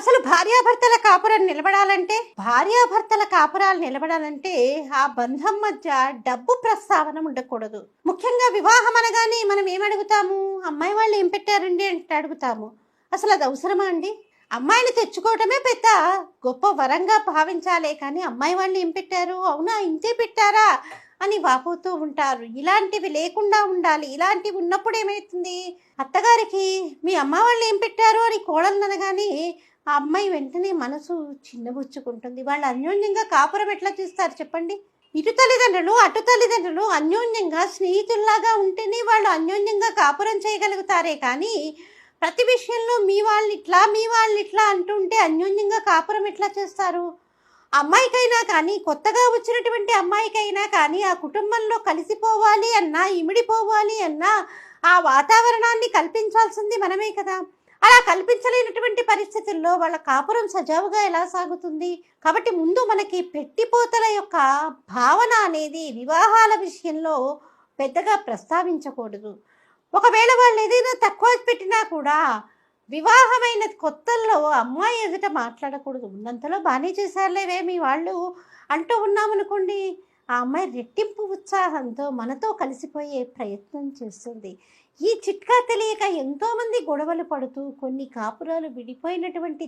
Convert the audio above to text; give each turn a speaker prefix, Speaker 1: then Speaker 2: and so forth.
Speaker 1: అసలు భార్యాభర్తల కాపురం నిలబడాలంటే భార్యాభర్తల కాపురాలు నిలబడాలంటే ఆ బంధం మధ్య డబ్బు ప్రస్తావన ఉండకూడదు. ముఖ్యంగా వివాహం అనగానే మనం ఏమడుగుతాము? అమ్మాయి వాళ్ళు ఏం పెట్టారండి అంటే అడుగుతాము. అసలు అది అవసరమా అండి? అమ్మాయిని తెచ్చుకోవటమే పెద్ద గొప్ప వరంగా భావించాలే కానీ అమ్మాయి వాళ్ళు ఏం పెట్టారు? అవునా ఇంతే పెట్టారా? అని వాపోతూ ఉంటారు. ఇలాంటివి లేకుండా ఉండాలి. ఇలాంటివి ఉన్నప్పుడు ఏమవుతుంది అత్తగారికి మీ అమ్మ వాళ్ళు ఏం పెట్టారు? అని కోడలు అనగానే ఆ అమ్మాయి వెంటనే మనసు చిన్నబుచ్చుకుంటుంది. వాళ్ళు అన్యోన్యంగా కాపురం ఎట్లా చూస్తారు చెప్పండి? ఇటు తల్లిదండ్రులు అటు తల్లిదండ్రులు అన్యోన్యంగా స్నేహితుల్లాగా ఉంటేనే వాళ్ళు అన్యోన్యంగా కాపురం చేయగలుగుతారే కానీ ప్రతి విషయంలో మీ వాళ్ళు ఇట్లా మీ వాళ్ళు ఇట్లా అంటుంటే అన్యోన్యంగా కాపురం ఎట్లా చేస్తారు? అమ్మాయికైనా కానీ కొత్తగా వచ్చినటువంటి అమ్మాయికైనా కానీ ఆ కుటుంబంలో కలిసిపోవాలి అన్నా ఇమిడిపోవాలి అన్నా ఆ వాతావరణాన్ని కల్పించాల్సింది మనమే కదా. అలా కల్పించలేనటువంటి పరిస్థితుల్లో వాళ్ళ కాపురం సజావుగా ఎలా సాగుతుంది? కాబట్టి ముందు మనకి పెట్టిపోతల యొక్క భావన అనేది వివాహాల విషయంలో పెద్దగా ప్రస్తావించకూడదు. ఒకవేళ వాళ్ళు ఏదైనా తక్కువ పెట్టినా కూడా వివాహమైన కొత్తల్లో అమ్మాయి ఎదుట మాట్లాడకూడదు. ఉన్నంతలో బాగానే చేశారులేవే మీ వాళ్ళు అంటూ ఉన్నామనుకోండి. ఆ అమ్మాయి రెట్టింపు ఉత్సాహంతో మనతో కలిసిపోయే ప్రయత్నం చేస్తుంది. ఈ చిట్కా తెలియక ఎంతోమంది గొడవలు పడుతూ కొన్ని కాపురాలు విడిపోయినటువంటి